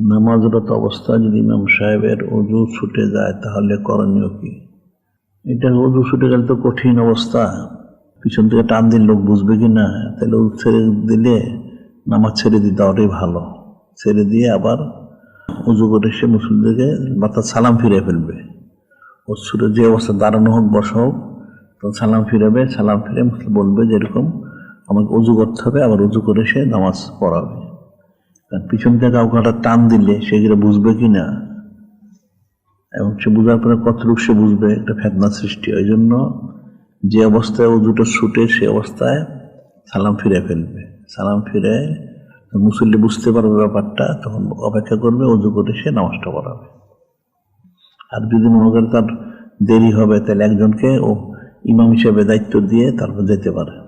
নামাজরত অবস্থায় যদি ইমাম সাহেবের অজু ছুটে যায়, তাহলে করণীয় কি? এটা অজু ছুটে গেলে তো কঠিন অবস্থা। পিছন থেকে টান দিন লোক বুঝবে কি না? তাহলে অজু ছেড়ে দিলে নামাজ ছেড়ে দিতে ওটাই ভালো। ছেড়ে দিয়ে আবার উজু করে সে মুসলিমদেরকে মাথা সালাম ফিরে ফেলবে। ছুটে যে অবস্থা, দাঁড়ানো হোক, বসা হোক তখন সালাম ফিরাবে, সালাম ফিরে মুসলিম বলবে যে এরকম আমাকে উজু করতে হবে, আবার উজু করে সে নামাজ পড়াবে। পিছন থেকে কাউকে হঠাৎ টান দিলে সে সেগুলো বুঝবে কি না এবং সে বোঝার পরে কতটুকু সে বুঝবে? একটা ফেতনা সৃষ্টি। ওই জন্য যে অবস্থায় ও দুটো ছুটে সে অবস্থায় সালাম ফিরে ফেলবে। সালাম ফিরে মুসল্লি বুঝতে পারবে ব্যাপারটা, তখন অপেক্ষা করবে উজু করে সে নামাজটা পড়াবে। আর যদি মনে করে তার দেরি হবে, তাহলে একজনকে ও ইমাম হিসেবে দায়িত্ব দিয়ে তারপর যেতে পারে।